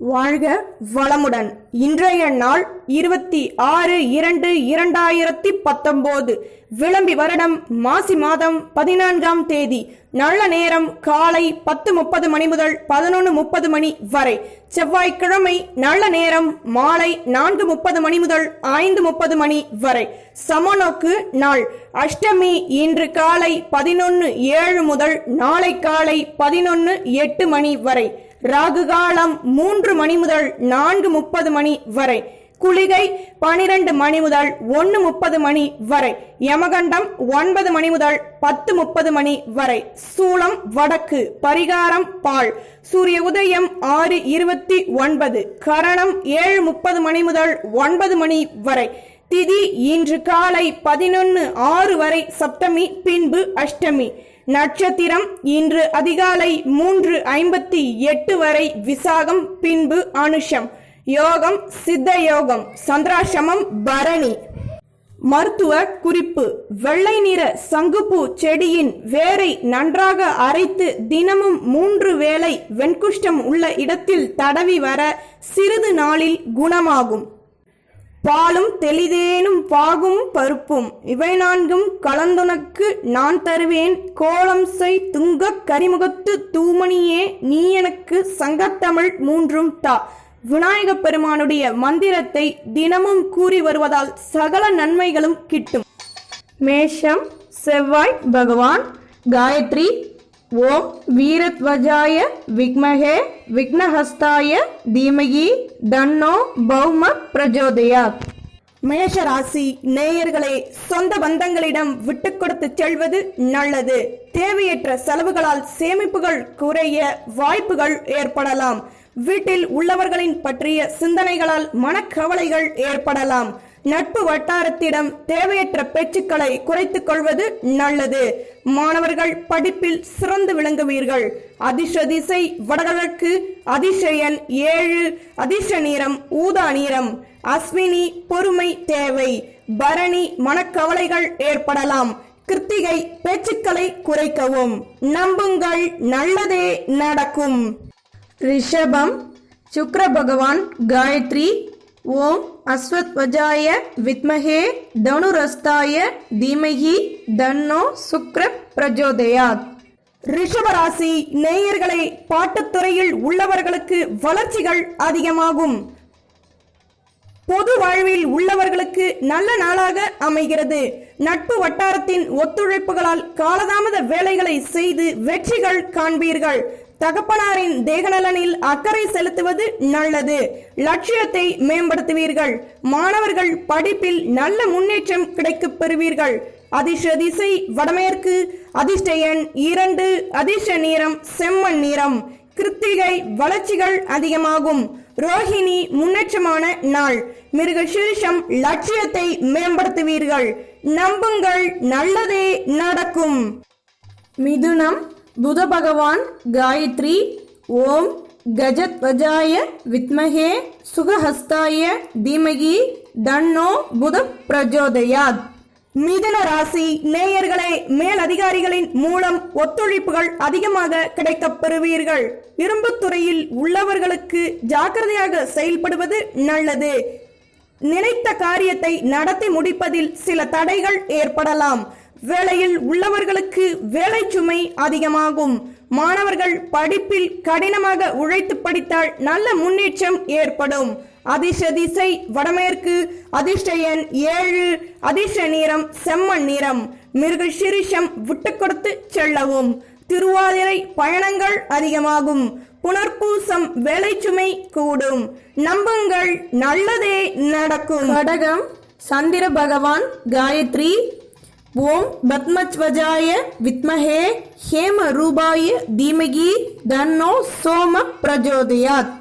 வாழ்க வளமுடன். இன்றைய நாள் இருபத்தி ஆறு இரண்டு இரண்டாயிரத்தி பத்தொன்பது விளம்பி வருடம் மாசி மாதம் பதினான்காம் தேதி. நல்ல நேரம் காலை பத்து முப்பது மணி முதல் பதினொன்று முப்பது மணி வரை. செவ்வாய்க்கிழமை நல்ல நேரம் மாலை நான்கு முப்பது மணி முதல் ஐந்து முப்பது மணி வரை. சமநோக்கு நாள். அஷ்டமி இன்று காலை பதினொன்று ஏழு முதல் நாளை காலை பதினொன்று எட்டு மணி வரை. ராகு காலம் மூன்று மணி முதல் நான்கு முப்பது மணி வரை. குளிகை பனிரெண்டு மணி முதல் ஒன்று முப்பது மணி வரை. யமகண்டம் ஒன்பது மணி முதல் பத்து முப்பது மணி வரை. சூளம் வடக்கு பரிகாரம் பால். சூரிய உதயம் ஆறு இருபத்தி ஒன்பது. கரணம் ஏழு முப்பது மணி முதல் ஒன்பது மணி வரை. திதி இன்று காலை பதினொன்று ஆறு வரை சப்தமி பின்பு அஷ்டமி. நட்சத்திரம் இன்று அதிகாலை மூன்று ஐம்பத்தி எட்டு வரை விசாகம் பின்பு அனுஷம். யோகம் சித்த யோகம் சந்திராசிரமம் பரணி. மருத்துவ குறிப்பு. வெள்ளை நிற சங்குப்பூ செடியின் வேரை நன்றாக அரைத்து தினமும் மூன்று வேளை வெண்குஷ்டம் உள்ள இடத்தில் தடவி வர சிறிது நாளில் குணமாகும். பாலும் தெளிதேனும் பாகும் பருப்பும். இவை நான்கும் கலந்துனக்கு நான் தருவேன். கோலம் செய் துங்க கரிமுகத்து தூமணியே நீ எனக்கு சங்கத்தமிழ் மூன்றும் தா விநாயகப் பெருமானுடைய மந்திரத்தை தினமும் கூறி வருவதால் சகல நன்மைகளும் கிட்டும். மேஷம் செவ்வாய் பகவான் காயத்ரி ஓம் வீரத்வஜாய விக்மகே விக்னஹஸ்தாய தீமகி தன்னோ பௌம பிரஜோதயா மேஷ ராசி நேயர்களே சொந்த பந்தங்களிடம் விட்டு கொடுத்து செல்வது நல்லது. தேவையற்ற செலவுகளால் சேமிப்புகள் குறைய வாய்ப்புகள் ஏற்படலாம். வீட்டில் உள்ளவர்களின் பற்றிய சிந்தனைகளால் மனக்கவலைகள் ஏற்படலாம். நட்பு வட்டாரத்திடம் தேவையற்ற பேச்சுக்களை குறைத்துக் கொள்வது நல்லது. மாணவர்கள் படிப்பில் சிறந்து விளங்குவீர்கள். அதிர்ஷ திசை வடகிழக்கு அதிசயன் ஏழு அதிர்ஷ நீரம் ஊதா நீரம் அஸ்வினி பொறுமை தேவை. பரணி மனக்கவலைகள் ஏற்படலாம். கிருத்திகை பேச்சுக்களை குறைக்கவும். நம்புங்கள் நல்லதே நடக்கும். ரிஷபம் சுக்ர பகவான் காயத்ரி ஓம் அஸ்வத்வஜாய வித்மகே தனுரஸ்தாய தீமகி தன்னோ சுக்ர பிரஜோதயாத். ரிஷபராசி நேயர்களை பாட்டுத்துறையில் உள்ளவர்களுக்கு வளர்ச்சிகள் அதிகமாகும். பொது வாழ்வில் உள்ளவர்களுக்கு நல்ல நாளாக அமைகிறது. நட்பு வட்டாரத்தின் ஒத்துழைப்புகளால் காலதாமத வேலைகளை செய்து வெற்றிகள் காண்பீர்கள். தகப்பனாரின் தேகநலனில் அக்கறை செலுத்துவது நல்லது. லட்சியத்தை மேம்படுத்துவீர்கள். மாணவர்கள் படிப்பில் நல்ல முன்னேற்றம் கிடைக்கப் பெறுவீர்கள். அதிர்ஷ்ட திசை வடமேற்கு அதிர்ஷ்ட எண் இரண்டு அதிர்ஷ்ட நீரம் செம்மண் நிறம். கிருத்திகை வளர்ச்சிகள் அதிகமாகும். ரோஹிணி முன்னேற்றமான நாள். மிருக சீர்ஷம் லட்சியத்தை மேம்படுத்துவீர்கள். நம்புங்கள் நல்லதே நடக்கும். மிதுனம் புத பகவான் காயத்ரி ஓம் கஜத்வஜாய வித்மகே சுகஹஸ்தாய தீமகி தன்னோ புத பிரஜோதயாத் மிதன ராசி நேயர்களே மேல் அதிகாரிகளின் மூலம் ஒத்துழைப்புகள் அதிகமாக கிடைக்கப் பெறுவீர்கள். இரும்புத் துறையில் உள்ளவர்களுக்கு ஜாக்கிரதையாக செயல்படுவது நல்லது. நினைத்த காரியத்தை நடத்தி முடிப்பதில் சில தடைகள் ஏற்படலாம். வேலையில் உள்ளவர்களுக்கு வேலை சுமை அதிகமாகும். மாணவர்கள் படிப்பில் கடினமாக உழைத்து படித்தால் நல்ல முன்னேற்றம் ஏற்படும். அதிர்ஷ்ட திசை வடமேற்கு அதிர்ஷ்ட எண் ஏழு அதிர்ஷ்ட நிறம் செம்மண் நிறம். மிருக சிரிஷம் விட்டு கொடுத்து செல்லவும். திருவாதிரை பயணங்கள் அதிகமாகும். புனர்பூசம் வேலைச்சுமை கூடும். நம்புங்கள் நல்லதே நடக்கும். கடகம் சந்திர பகவான் காயத்ரி ஓம் பத்மத்வஜாய வித்மஹே ஹேம ரூபாய தீமகி தன்னோ சோம பிரஜோதயாத்.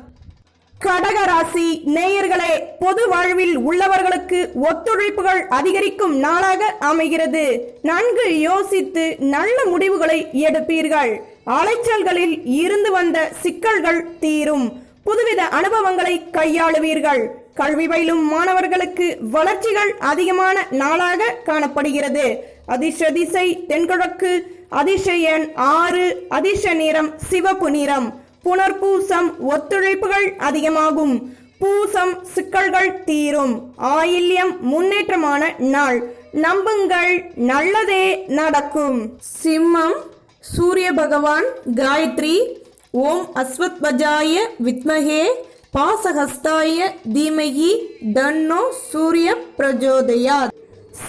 கடகராசி நேயர்களே பொது வாழ்வில் உள்ளவர்களுக்கு ஒத்துழைப்புகள் அதிகரிக்கும் நாளாக அமைகிறது. நன்கு யோசித்து நல்ல முடிவுகளை எடுப்பீர்கள். அலைச்சல்களில் இருந்து வந்த சிக்கல்கள் தீரும். புதுவித அனுபவங்களை கையாளுவீர்கள். கல்வி பயிலும் மாணவர்களுக்கு வளர்ச்சிகள் அதிகமான நாளாக காணப்படுகிறது. அதிர்ஷ திசை தென்கிழக்கு அதிர்ஷ்ட எண் ஆறு அதிர்ஷ நிறம் சிவப்பு நிறம். புனர்பூசம் ஒத்துழைப்புகள் அதிகமாகும். பூசம் சிக்கல்கள் தீரும். ஆயில்யம் முன்னேற்றமான நாள். நம்புங்கள் நல்லதே நடக்கும். சிம்மம் சூரிய பகவான் காயத்ரி. ஓம் அஸ்வத்வஜாய வித்மகே. பாசஹஸ்தாய தீமகி தன்னோ சூரிய பிரஜோதயா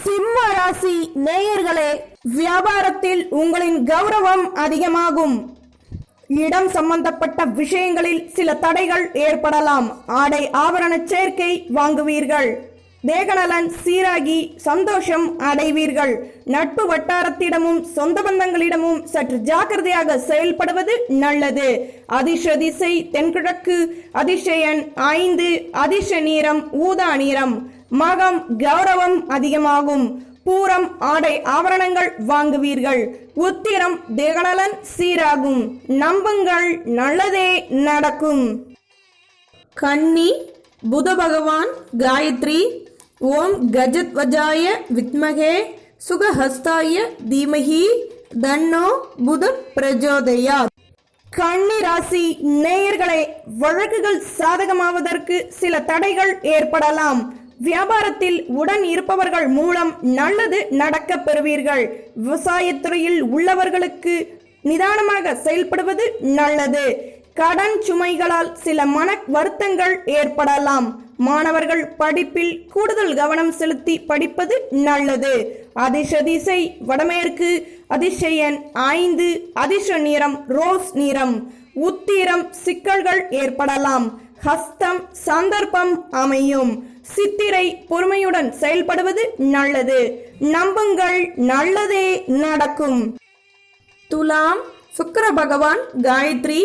சிம்ம ராசி நேயர்களே வியாபாரத்தில் உங்களின் கௌரவம் அதிகமாகும். இடம் சம்பந்தப்பட்ட விஷயங்களில் சில தடைகள் ஏற்படலாம். ஆடை ஆபரண சேர்க்கை வாங்குவீர்கள். தேகநலன் சீராகி சந்தோஷம் அடைவீர்கள். நட்பு வட்டாரத்திடமும் சொந்த பந்தங்களிடமும் சற்று ஜாக்கிரதையாக செயல்படுவது நல்லது. அதிர்ஷ திசை தென்கிழக்கு அதிர்ஷயன் ஐந்து அதிர்ஷ நீரம் ஊதா நீரம். மகம் கௌரவம் அதிகமாகும். பூரம் ஆடை ஆபரணங்கள் வாங்குவீர்கள். உத்திரம் தேகநலன் சீராகும். நம்புங்கள் நல்லதே நடக்கும். கன்னி புத பகவான் காயத்ரி ஓம் கஜத்வஜாய வித்மகே சுகஹஸ்தாய தீமகி தன்னோ புத பிரஜோதயா கன்னி ராசி நேயர்களே வழக்குகள் சாதகமாவதற்கு சில தடைகள் ஏற்படலாம். வியாபாரத்தில் உடன் இருப்பவர்கள் மூலம் நல்லது நடக்க பெறுவீர்கள். விவசாயத்துறையில் உள்ளவர்களுக்கு நிதானமாக செயல்படுவது நல்லது. கடன் சுமைகளால் சில மன வருத்தங்கள் ஏற்படலாம். மாணவர்கள் படிப்பில் கூடுதல் கவனம் செலுத்தி படிப்பது நல்லது. அதிர்ஷதிசை வடமேற்கு அதிசயன் ஐந்து அதிர்ஷ நிறம் ரோஸ் நிறம். உத்திரம் சிக்கல்கள் ஏற்படலாம். ஹஸ்தம் சந்தர்ப்பம் அமையும். சித்திரை பொறுமையுடன் செயல்படுவது நல்லது. நம்புங்கள் நல்லதே நடக்கும். துலாம் சுக்கர பகவான் காயத்ரி.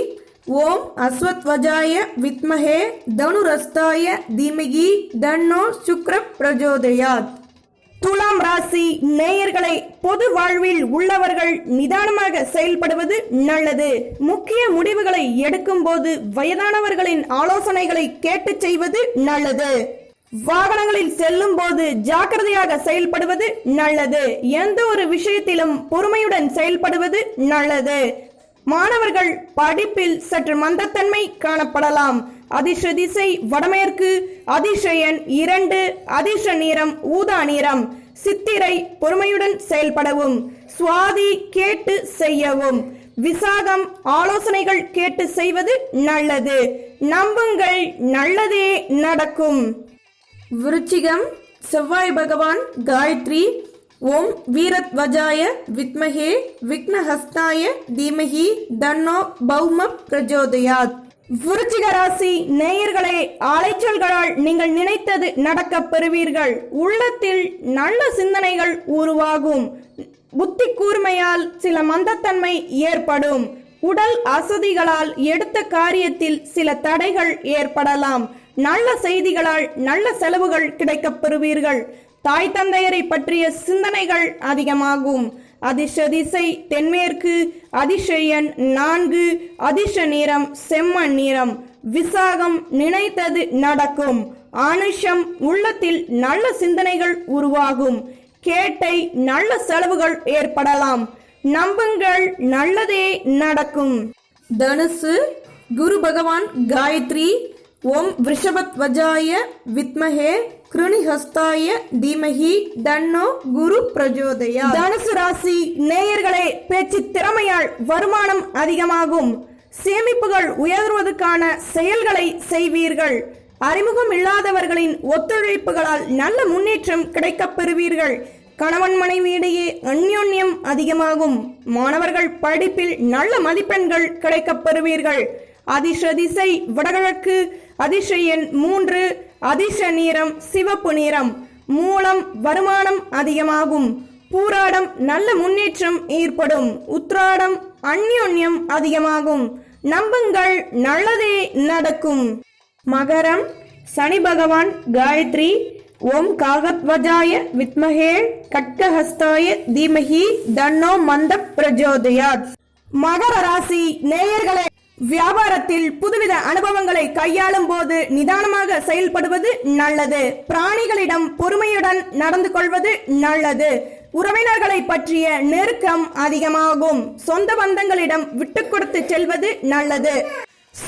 ஓம் அஸ்வத்வஜாய வித்மஹே தனுரஸ்தாய தீமகி தன்னோ சுக்ர பிரஜோதயாத். துலாம் ராசி நேயர்களை பொது வாழ்வில் உள்ளவர்கள் நிதானமாக செயல்படுவது நல்லது. முக்கிய முடிவுகளை எடுக்கும்போது வயதானவர்களின் ஆலோசனைகளை கேட்டு செய்வது நல்லது. வாகனங்களில் செல்லும் போது ஜாக்கிரதையாக செயல்படுவது நல்லது. எந்த ஒரு விஷயத்திலும் பொறுமையுடன் செயல்படுவது நல்லது. மாணவர்கள் படிப்பில் சற்று மந்தத்தன்மை காணப்படலாம். அதிர்ஷ திசை வடமேற்கு அதிசயன் இரண்டு அதிர்ஷ நிறம் ஊதா நிறம். சித்திரை பொறுமையுடன் செயல்படவும் சுவாதி கேட்டு செய்யவும். விசாகம் ஆலோசனைகள் கேட்டு செய்வது நல்லது. நம்புங்கள் நல்லதே நடக்கும். விருச்சிகம் செவ்வாய் பகவான் காயத்ரி ஓம் வீரத்வஜாய வித்மகே விக்னஹஸ்தாய தீமகி தன்னோ பௌம பிரஜோதயாத். விருச்சிக ராசி நேயர்களே அலைச்சல்களால் நீங்கள் நினைத்தது நடக்க பெறுவீர்கள். உள்ளத்தில் நல்ல சிந்தனைகள் உருவாகும். புத்தி கூர்மையால் சில மந்தத்தன்மை ஏற்படும். உடல் அசதிகளால் எடுத்த காரியத்தில் சில தடைகள் ஏற்படலாம். நல்ல செய்திகளால் நல்ல செலவுகள் கிடைக்கப் பெறுவீர்கள். தாய் தந்தையரை பற்றிய சிந்தனைகள் அதிகமாகும். அதிர்ஷ திசை தென்மேற்கு அதிசயன் நான்கு அதிர்ஷ நிறம் செம்மண் நிறம். விசாகம் நினைத்தது நடக்கும். ஆனுஷம் உள்ளத்தில் நல்ல சிந்தனைகள் உருவாகும். கேட்டை நல்ல செலவுகள் ஏற்படலாம். நம்புங்கள் நல்லதே நடக்கும். தனுசு குரு பகவான் காயத்ரி ஓம் விஷபத்வஜாய வித்மஹே கிருணிஹஸ்தாய தீமஹி தன்னோ குரு பிரஜோதயா. தனுசு ராசி நேயர்களே பேச்சு திறமையால் வருமானம் அதிகமாகும். சேமிப்புகள் உயர்வதற்கான செயல்களை செய்வீர்கள். அறிமுகம் இல்லாதவர்களின் ஒத்துழைப்புகளால் நல்ல முன்னேற்றம் கிடைக்கப் பெறுவீர்கள். கணவன் மனைவியிடையே அந்யோன்யம் அதிகமாகும். மாணவர்கள் படிப்பில் நல்ல மதிப்பெண்கள் கிடைக்கப் பெறுவீர்கள். அதிர்ஷ திசை வடகிழக்கு அதிசயன் எண் மூன்று அதிர்ஷ நிறம் சிவப்பு நிறம் மூலம் வருமானம் அதிகமாகும். பூராடம் நல்ல முன்னேற்றம் ஏற்படும். உத்ராடம் அந்யோன்யம் அதிகமாகும். நம்புங்கள் நல்லதே நடக்கும். மகரம் சனி பகவான் காயத்ரி ஓம் காகத்வஜாய வித்மகே கட்கஹஸ்தாய தீமஹி தன்னோ மந்த பிரஜோதயாத். மகர ராசி நேயர்களே. வியாபாரத்தில் புதுவித அனுபவங்களை கையாளும் போது நிதானமாக செயல்படுவது நல்லது. பிராணிகளிடம் பொறுமையுடன் நடந்து கொள்வது நல்லது. உறவினர்களை பற்றிய நெருக்கம் அதிகமாகும். சொந்த பந்தங்களிடம் விட்டு கொடுத்து செல்வது நல்லது.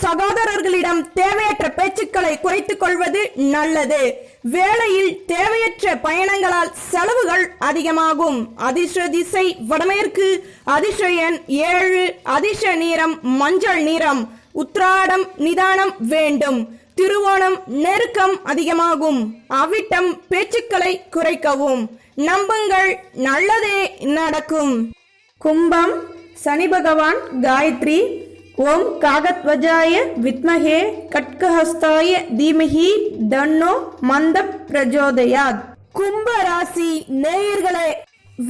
சகோதரர்களிடம் தேவையற்ற பேச்சுக்களை குறைத்துக் கொள்வது நல்லது. வேளையில் தேவையற்ற பயணங்களால் செலவுகள் அதிகமாகும். அதிர்ஷ திசை வடமேற்கு அதிர்ஷயன் ஏழு அதிர்ஷ நீரம் மஞ்சள் நிறம் உத்ராடம் நிதானம் வேண்டும். திருவோணம் நெருக்கம் அதிகமாகும். அவிட்டம் பேச்சுக்களை குறைக்கவும். நம்புங்கள் நல்லதே நடக்கும். கும்பம் சனி பகவான் காயத்ரி ஓம் காகத்வஜாய வித்மகே கட்கஹஸ்தாய தீமஹி தன்னோ மந்த பிரஜோதயாத். கும்ப ராசி நேயர்களே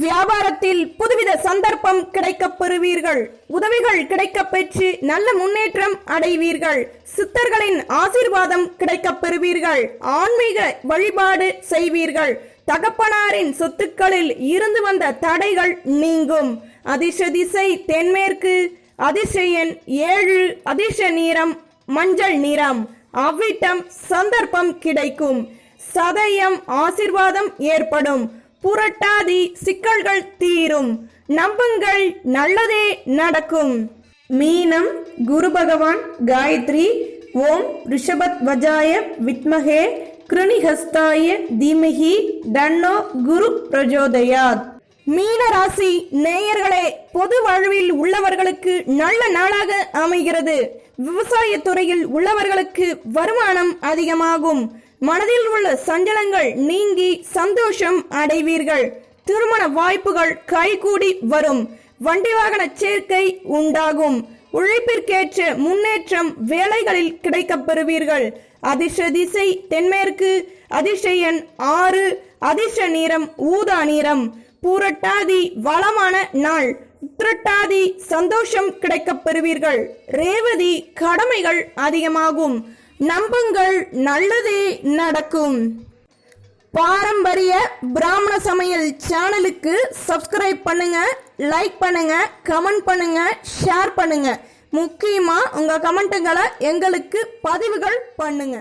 வியாபாரத்தில் புதுவித சந்தர்ப்பம் கிடைக்கப் பெறுவீர்கள். உதவிகள் கிடைக்கப் பெற்று நல்ல முன்னேற்றம் அடைவீர்கள். சித்தர்களின் ஆசீர்வாதம் கிடைக்கப் பெறுவீர்கள். ஆன்மீக வழிபாடு செய்வீர்கள். தகப்பனாரின் சொத்துக்களில் இருந்து வந்த தடைகள் நீங்கும். அதிர்ஷ திசை தென்மேற்கு அதிசயன் ஏழு அதிச நிறம் மஞ்சள் நிறம். அவ்விட்டம் சந்தர்ப்பம் கிடைக்கும். சதயம் ஆசிர்வாதம் ஏற்படும். புரட்டாதி சிக்கல்கள் தீரும். நம்புங்கள் நல்லதே நடக்கும். மீனம் குரு பகவான் காயத்ரி ஓம் ரிஷபத் வஜாய வித்மகே கிருணிஹஸ்தாய தீமகி தன்னோ குரு பிரஜோதயாத். மீன ராசி நேயர்களே பொது வாழ்வில் உள்ளவர்களுக்கு நல்ல நாளாக அமைகிறது. விவசாய துறையில் உள்ளவர்களுக்கு வருமானம் அதிகமாகும். மனதில் உள்ள சஞ்சலங்கள் நீங்கி சந்தோஷம் அடைவீர்கள். திருமண வாய்ப்புகள் கைகூடி வரும். வண்டி வாகன சேர்க்கை உண்டாகும். உழைப்பிற்கேற்ற முன்னேற்றம் வேலைகளில் கிடைக்கப் பெறுவீர்கள் அதிர்ஷ்ட திசை தென்மேற்கு அதிர்ஷ்ட எண் ஆறு அதிர்ஷ்ட நிறம் ஊதா நிறம். பூரட்டாதி வளமான நாள். உத்திரட்டாதி சந்தோஷம் கிடைக்கப் பெறுவீர்கள். ரேவதி கடமைகள் அதிகமாகும். நம்புங்கள் நல்லதே நடக்கும். பாரம்பரிய பிராமண சமையல் சேனலுக்கு சப்ஸ்கிரைப் பண்ணுங்க லைக் பண்ணுங்க கமெண்ட் பண்ணுங்க ஷேர் பண்ணுங்க. முக்கியமா உங்க கமெண்ட்டுங்களை எங்களுக்கு பதிவுகள் பண்ணுங்க.